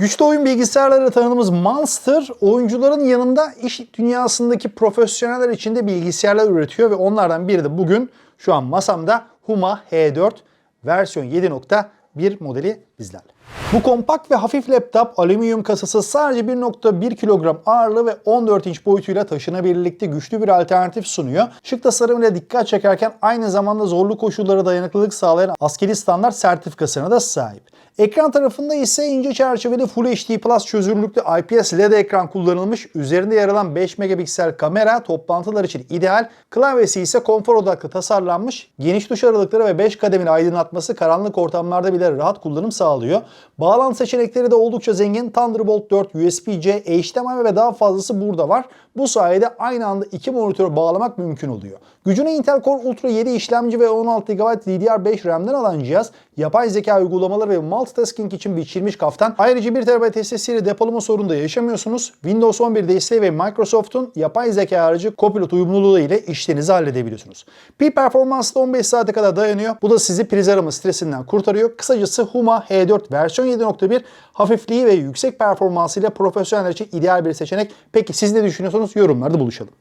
Güçlü oyun bilgisayarları tanıdığımız Monster, oyuncuların yanında iş dünyasındaki profesyoneller için de bilgisayarlar üretiyor ve onlardan biri de bugün şu an masamda Huma H4 versiyon 7.1 modeli bizlerle. Bu kompakt ve hafif laptop alüminyum kasası sadece 1.1 kilogram ağırlığı ve 14 inç boyutuyla taşınabilirlikte güçlü bir alternatif sunuyor. Şık tasarımıyla dikkat çekerken aynı zamanda zorlu koşullara dayanıklılık sağlayan askeri standart sertifikasına da sahip. Ekran tarafında ise ince çerçeveli Full HD Plus çözünürlüklü IPS LED ekran kullanılmış. Üzerinde yer alan 5 megapiksel kamera toplantılar için ideal. Klavyesi ise konfor odaklı tasarlanmış. Geniş tuş aralıkları ve 5 kademeli aydınlatması karanlık ortamlarda bile rahat kullanım sağlıyor. Bağlantı seçenekleri de oldukça zengin. Thunderbolt 4, USB-C, HDMI ve daha fazlası burada var. Bu sayede aynı anda iki monitörü bağlamak mümkün oluyor. Gücünü Intel Core Ultra 7 işlemci ve 16 GB DDR5 RAM'den alan cihaz, yapay zeka uygulamaları ve multitasking için biçilmiş kaftan. Ayrıca 1 TB SSD ile depolama sorunu da yaşamıyorsunuz. Windows 11 desteği ve Microsoft'un yapay zeka aracı Copilot uyumluluğu ile işlerinizi halledebiliyorsunuz. Pil performansı da 15 saate kadar dayanıyor. Bu da sizi priz arama stresinden kurtarıyor. Kısacası Huma H4 versiyon 7.1 hafifliği ve yüksek performansıyla profesyoneller için ideal bir seçenek. Peki siz ne düşünüyorsunuz? Yorumlarda buluşalım.